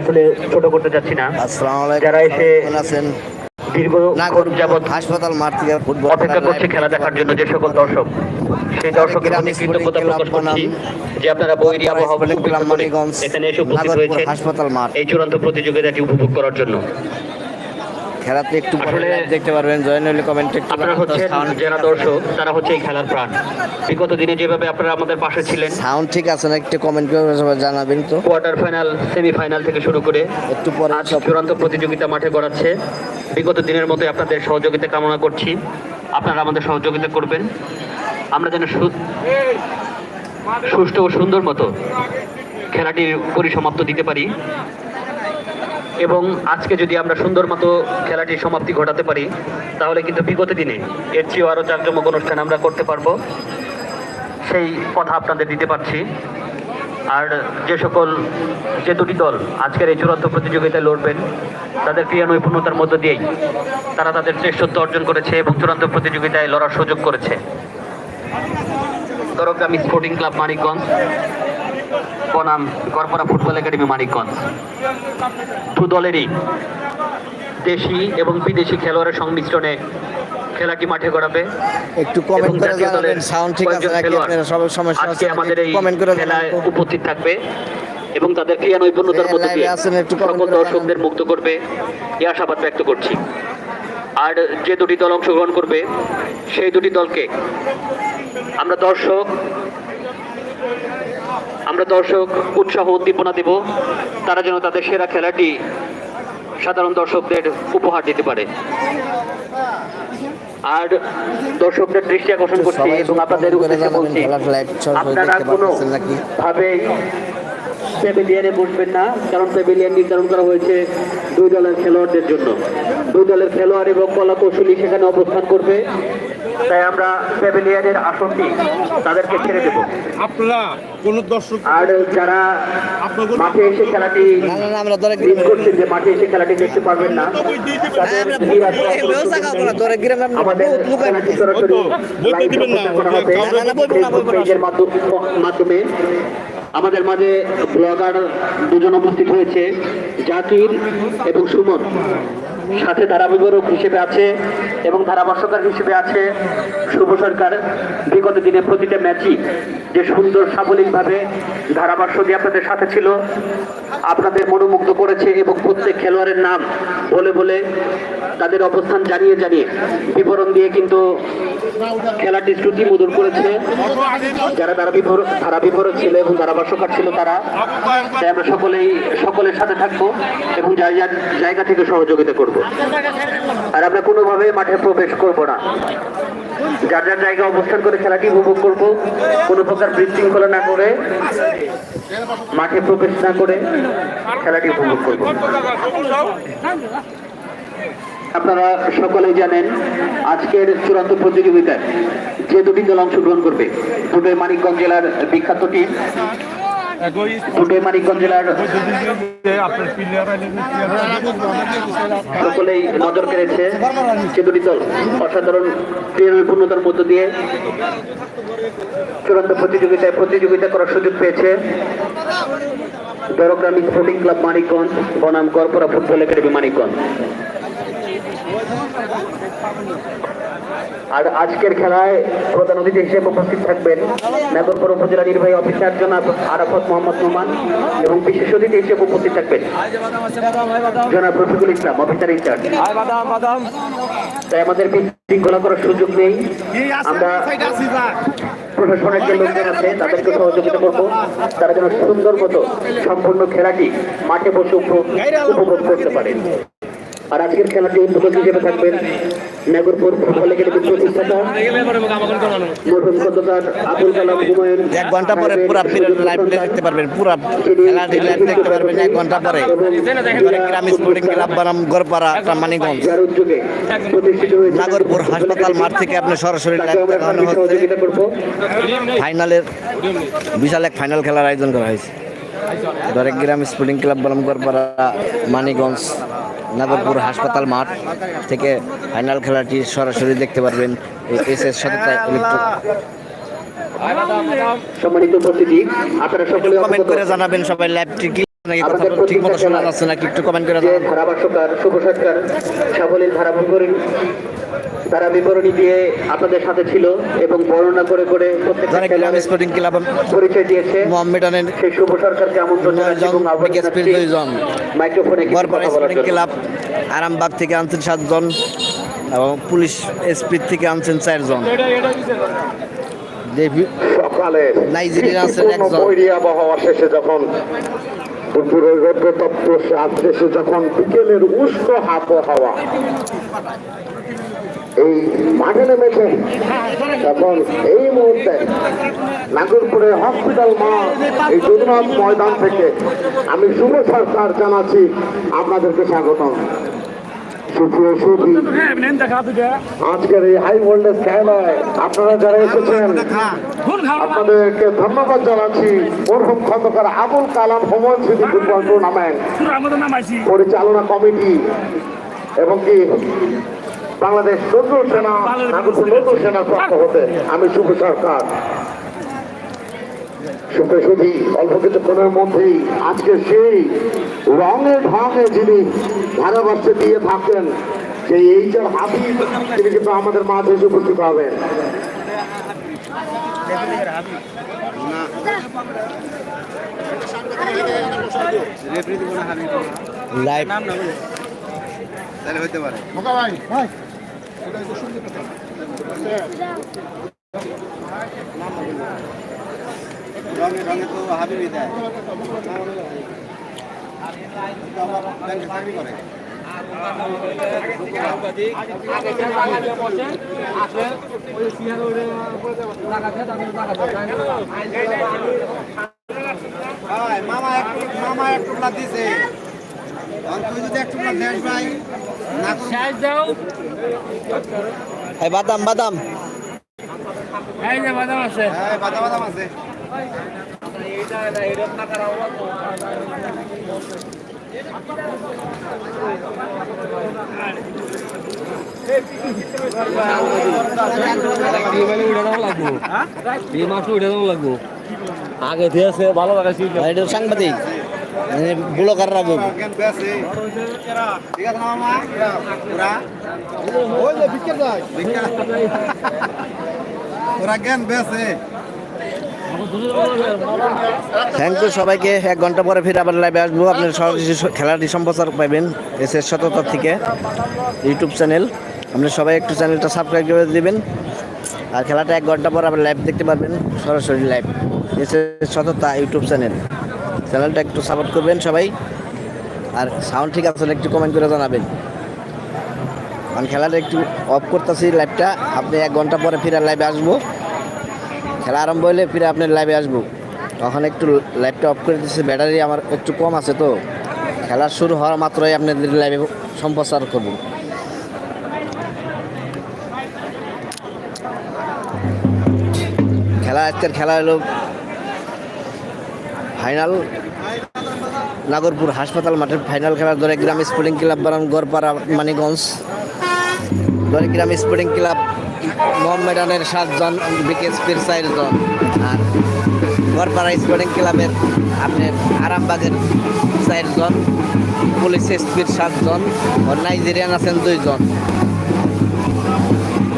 আসলে ছোট করতে চাচ্ছি না। যারা এসে দীর্ঘ যাবৎ হাসপাতাল মাঠ থেকে ফুটবল অপেক্ষা করছে খেলা দেখার জন্য যে সকল দর্শক। সেই দর্শকের প্রতি কৃতজ্ঞতা প্রকাশ করছি যে আপনারা বৈরী আবহাওয়া উপেক্ষা করে মানিগঞ্জ এখানে এসে উপস্থিত নাগরপুর হাসপাতাল মাঠ। এই চূড়ান্ত প্রতিযোগিতাটি উপভোগ করার জন্য। খেলাতে একটু পরে দেখতে পারবেন জয়েন হলে কমেন্টে একটু আপনারা হচ্ছেন যারা দর্শক তারা হচ্ছে এই খেলার প্রাণ। বিগত দিনে যেভাবে আপনারা আমাদের পাশে ছিলেন। সাউন্ড ঠিক আছে না? একটু কমেন্ট করে সবাই জানাবেন তো। কোয়ার্টার ফাইনাল সেমিফাইনাল থেকে শুরু করে একটু পরে আজ সব চূড়ান্ত প্রতিযোগিতা মাঠে গড়াচ্ছে। বিগত দিনের মতো আপনাদের সহযোগিতা কামনা করছি। আপনারা আমাদের সহযোগিতা করবেন। আমরা যেন সুষ্ঠু ও সুন্দর মতো খেলাটির পরিসমাপ্ত দিতে পারি। এবং আজকে যদি আমরা সুন্দর মতো খেলাটির সমাপ্তি ঘটাতে পারি, তাহলে কিন্তু বিগত দিনে এর চেয়েও আরও জাঁকজমক অনুষ্ঠান আমরা করতে পারব। সেই কথা আপনাদের দিতে পারছি। আর যে সকল, যে দুটি দল আজকের এই চূড়ান্ত প্রতিযোগিতায় লড়বেন, তাদের ক্রিয়া নৈপুণ্যতার মধ্য দিয়েই তারা তাদের শ্রেষ্ঠত্ব অর্জন করেছে এবং চূড়ান্ত প্রতিযোগিতায় লড়ার সুযোগ করেছে। দরগ্রাম স্পোর্টিং ক্লাব মানিকগঞ্জ বনাম গড়পড়া ফুটবল একাডেমি মানিকগঞ্জ। দু দলেরই দেশি এবং বিদেশি খেলোয়াড়ের সংমিশ্রণে খেলাটি মাঠে গড়াবে? একটু কমেন্ট করে জানাবেন সাউন্ড ঠিক আছে নাকি আপনারা সবার সমস্যা আছে আমাদের এই কমেন্ট করে খেলায় উপস্থিত থাকবে এবং তাদের ক্রিয়া নৈপুণ্যতার মধ্যে দিয়ে সকল দর্শকদের মুক্ত করবে। এই আশাবাদ ব্যক্ত করছি। আর যে দুটি দল অংশগ্রহণ করবে সেই দুটি দলকে আমরা দর্শক আমরা দর্শক উৎসাহ উদ্দীপনা দেব। তারা যেন তাদের সেরা খেলাটি সাধারণ দর্শকদের উপহার দিতে পারে। আর দর্শকদের দৃষ্টি আকর্ষণ করছি এবং আপনাদের উদ্দেশ্যে বলছি আপনারা কোনো ভাবে প্যাভিলিয়নে বসবেন না কারণ প্যাভিলিয়ন নির্ধারণ করা হয়েছে দুই দলের খেলোয়াড়দের জন্য। দুই দলের খেলোয়াড় এবং কলা কৌশলী সেখানে অবস্থান করবে। তাই আমরা প্যাভিলিয়নের আসনটি তাদেরকে ছেড়ে দেব। আপনারা কোন দর্শক আর যারা মাঠে এসে খেলাটি করছেন যে মাঠে এসে খেলাটি দেখতে পারবেন না মাধ্যম- মাধ্যমে। আমাদের মাঝে ব্লগার দুজন উপস্থিত হয়েছে জাকির এবং সুমন। সাথে ধারাবিবরক হিসেবে আছে এবং ধারাভাষ্যকার হিসেবে আছে শুভ সরকার। বিগত দিনে প্রতিটা ম্যাচই যে সুন্দর সাবলীলভাবে ধারাভাষ্য দিয়ে আপনাদের সাথে ছিল, আপনাদের মনোমুগ্ধ করেছে এবং প্রত্যেক খেলোয়াড়ের নাম বলে বলে তাদের অবস্থান জানিয়ে জানিয়ে বিবরণ দিয়ে কিন্তু খেলাটি শ্রুতি মধুর করেছে। যারা ধারা বিভর ছিল এবং ধারাভাষ্যকার ছিল তারা, তাই আমরা সকলেই, সকলের সাথে থাকব এবং যার যার জায়গা থেকে সহযোগিতা করব। আর আমরা কোনোভাবে মাঠে প্রবেশ করব না। যার যার জায়গায় অবস্থান করে খেলাটি উপভোগ করব, কোনো প্রকার বিশৃঙ্খলা না করে, মাঠে প্রবেশ না করে খেলাটি উপভোগ করব। আপনারা সকলেই জানেন, আজকের চূড়ান্ত প্রতিযোগিতায় যে দুটি দল অংশগ্রহণ করবে দুটোই মানিকগঞ্জ জেলার বিখ্যাত টিম দুটোই মানিকগঞ্জ জেলার সকলেই নজর কেড়েছে যে দুটি দল অসাধারণ নৈপুণ্যতার মধ্য দিয়ে চূড়ান্ত প্রতিযোগিতায় প্রতিযোগিতা করার সুযোগ পেয়েছে। দরগ্রাম স্পোর্টিং ক্লাব মানিকগঞ্জ, বনাম গড়পড়া ফুটবল একাডেমি মানিকগঞ্জ। আর আজকের খেলায় প্রধান অতিথি হিসেবে উপস্থিত থাকবেন নাগরপুর উপজেলা নির্বাহী অফিসার জনাব আরাফত মোহাম্মদ নোমান এবং বিশেষ অতিথি হিসেবে উপস্থিত থাকবেন। জনাব রফিকুল ইসলাম অফিসার ইনচার্জ তাই আমাদের বিশৃঙ্খলা করার সুযোগ নেই। আমরা প্রশাসনের যে লোকজন আছে তাদেরকে সহযোগিতা করব। তারা যেন সুন্দর মতো সম্পূর্ণ খেলাটি মাঠে বসে উপ- উপভোগ করতে পারে। আর আজকের খেলাটি উদ্বোধক হিসেবে থাকবেন নাগরপুর ফুটবল একাডেমির প্রতিষ্ঠাতা মরহুম খন্দকার আবুল কালাম হুমায়ুন। এক ঘণ্টা পরে পুরা লাইভ দেখতে পারবেন পুরা খেলাটি লাইভ দেখতে পারবেন এক ঘণ্টা পরে। গ্রাম স্পোর্টিং ক্লাব বানাম গড়পাড়া মানিগঞ্জ নাগরপুর হাসপাতাল মাঠ থেকে আপনি সরাসরি লাইভ দেখানো হচ্ছে। ফাইনালের বিশাল এক ফাইনাল খেলার আয়োজন করা হয়েছে। দরেকগ্রাম স্পোর্টিং ক্লাব বলমগড়পাড়া মানিগঞ্জ নাগরপুর হাসপাতাল মাঠ থেকে ফাইনাল খেলাটি সরাসরি দেখতে পারবেন। এস এস সততা সম্মানিত উপস্থিতি আপনারা সকলে কমেন্ট করে জানাবেন সবাই কি? কথা ঠিক মতো শোনা যাচ্ছে নাকি? একটু কমেন্ট করে ধারাভাষ্যকার শুভ সাক্ষাৎ সাবলীল ধারাভাঙ্গরী তারা বিবরণী দিয়ে আপনাদের সাথে ছিল এবং বর্ণনা করে করে প্রত্যেকটা স্পোর্টিং ক্লাব পরিচয় দিয়েছে। মোহামেডানের সেই শুভ সরকারকে আমন্ত্রণ জানাচ্ছি এবং আহ্বান জানাচ্ছি মাইক্রোফোনে স্পোর্টিং ক্লাব আরামবাগ থেকে আনছেন সাতজন এবং পুলিশ এসপি থেকে আনছেন চারজন। সকালে নাইজেরিয়ার আছেন একজন। আবহাওয়া শেষে যখন দুপুরের রৌদ্রতপ্ত শেষে যখন বিকেলের উষ্ণ আবহাওয়া এই মাঠে নেমেছে। তখন এই মুহূর্তে নাগরপুরে হসপিটাল মা এই যদুনাথ ময়দান থেকে আমি শুভ সরকার জানাচ্ছি। আপনাদেরকে স্বাগতম। আজকের এই হাই ভোল্টেজ খেলায় আপনারা যারা এসেছেন, আপনাদেরকে ধন্যবাদ জানাচ্ছি। মরহুম খন্দকার আবুল কালাম হোমন স্মৃতি ফুটবল টুর্নামেন্ট পরিচালনা কমিটি এবং কি বাংলাদেশ নতুন সেনা নতুন সেনার পক্ষ হতে আমি শুভ সরকার। সুখে অল্প কিছুক্ষণের মধ্যেই আজকে সেই রঙে ঢঙে যিনি ধারাভাষ্যে দিয়ে থাকেন সেই এইচআর হাবিব তিনি কিন্তু আমাদের মাঝে এসে উপস্থিত হবেন। লাইভ ভাই। মামা একটু মামা এক টুকলা দিছে এক ভাই না এই বাদাম বাদাম। হ্যাঁ বাদা বাদাম আছে। আগে দিয়েছে ভালো লাগাইছি। এটা সাংবাদিক। ব্লকার রাখব থ্যাংক ইউ সবাইকে। এক ঘণ্টা পরে ফিরে আবার লাইভে আসব। আপনার সরাসরি খেলাটি সম্প্রচার পাবেন এস এস সততা থেকে ইউটিউব চ্যানেল আপনার সবাই একটু চ্যানেলটা সাবস্ক্রাইব করে দেবেন। আর খেলাটা এক ঘণ্টা পর আবার লাইভ দেখতে পারবেন সরাসরি লাইভ এস এস সততা ইউটিউব চ্যানেল চ্যানেলটা একটু সাপোর্ট করবেন সবাই। আর সাউন্ড ঠিক আছে একটু কমেন্ট করে জানাবেন। কারণ খেলাটা একটু অফ করতেছি লাইভটা আপনি এক ঘণ্টা পরে ফিরে লাইভে আসব। খেলা আরম্ভ হলে ফিরে আপনার লাইভে আসব। তখন একটু লাইভটা অফ করে দিচ্ছি ব্যাটারি আমার একটু কম আছে তো। খেলা শুরু হওয়ার মাত্রই আপনাদের লাইভে সম্প্রচার করব। খেলা আজকের খেলা হলো ফাইনাল। নাগরপুর হাসপাতাল মাঠের ফাইনাল খেলা দরেগ্রাম স্পোর্টিং ক্লাব বনাম গড়পাড়া মানিগঞ্জ দরেগ্রাম স্পোর্টিং ক্লাব মোহামেডানের সাতজন, বিকেএসপির চারজন। আর গড়পাড়া স্পোর্টিং ক্লাবের আপনার আরামবাগের চারজন, পুলিশ এসপির সাতজন ও নাইজেরিয়ান আছেন দুইজন।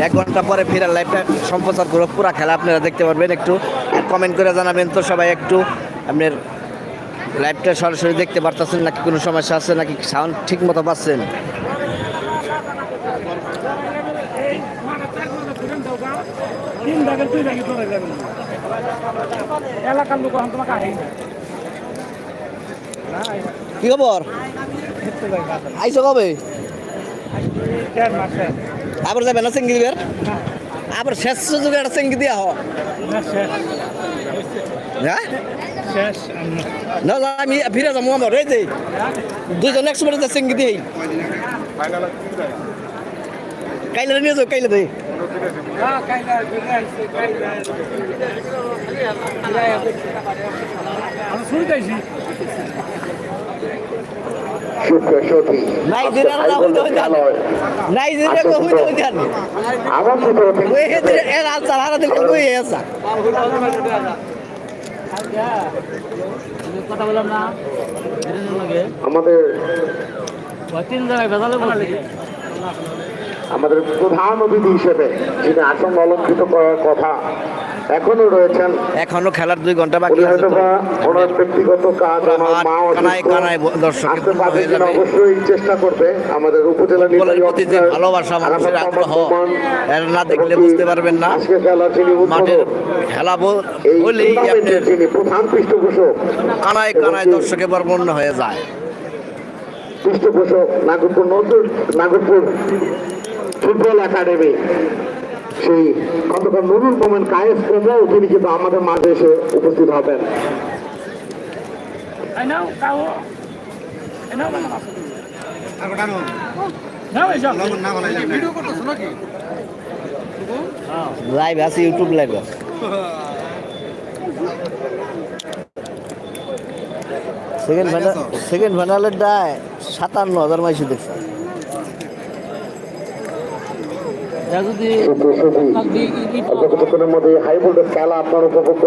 এক ঘণ্টা পরে ফিরে লাইভটা সম্প্রচার করব পুরো খেলা আপনারা দেখতে পারবেন। একটু কমেন্ট করে জানাবেন তো সবাই একটু আপনার লাইভটা সরাসরি দেখতে পারতেছেন নাকি কোনো সমস্যা আছে নাকি সাউন্ড ঠিক মতো পাচ্ছেন? কি খবর? আইসো কবে? আবার যাবে না সেঙ্গি দিবের? আবার শেষ সুযোগে একটা সেঙ্গি দিয়া হ্যাঁ? না না, আমি ফিরে যাব আমার এই যে দুইজন একশো সেঙ্গি দিই কাইলে নিয়ে যাও কাইলে দেই আমি আমাদের তিন জায়গায় বেদালে বলছি আমাদের প্রধান অতিথি হিসেবে যিনি আসন অলঙ্কৃত করার কথা এখনও রয়েছেন এখনও খেলার দুই ঘণ্টা বাকি আছে ওনার ব্যক্তিগত কাজ আমার মা কানায় কানায় দর্শকে। অবশ্যই চেষ্টা করবে আমাদের উপজেলা নির্বাহী অফিসার ভালোবাসা মানুষের আগ্রহ এর না দেখলে বুঝতে পারবেন না। আজকে খেলা যিনি মাঠের উদ্বোধক খেলা বল- এই হলেই টুর্নামেন্টের প্রধান পৃষ্ঠপোষক কানায় কানায় দর্শকে বর্মন্ন হয়ে যায়। পৃষ্ঠপোষক নাগরপুর নতুন নাগরপুর ফুটবল একাডেমি। সেই খন্দকার নুরুল মোমেন কায়েস প্রমো তিনি কিন্তু আমাদের মাঝে এসে উপস্থিত হবেন। মানে লাইভ আছে ইউটিউব লাইভ আছে। সেকেন্ড ফাইনাল সেকেন্ড ফাইনালের দায় সাতান্ন হাজার মাইসি দেখছে। যদি শুধু অল্প মধ্যে হাই ভোল্টেজ খেলা আপনার উপভোগ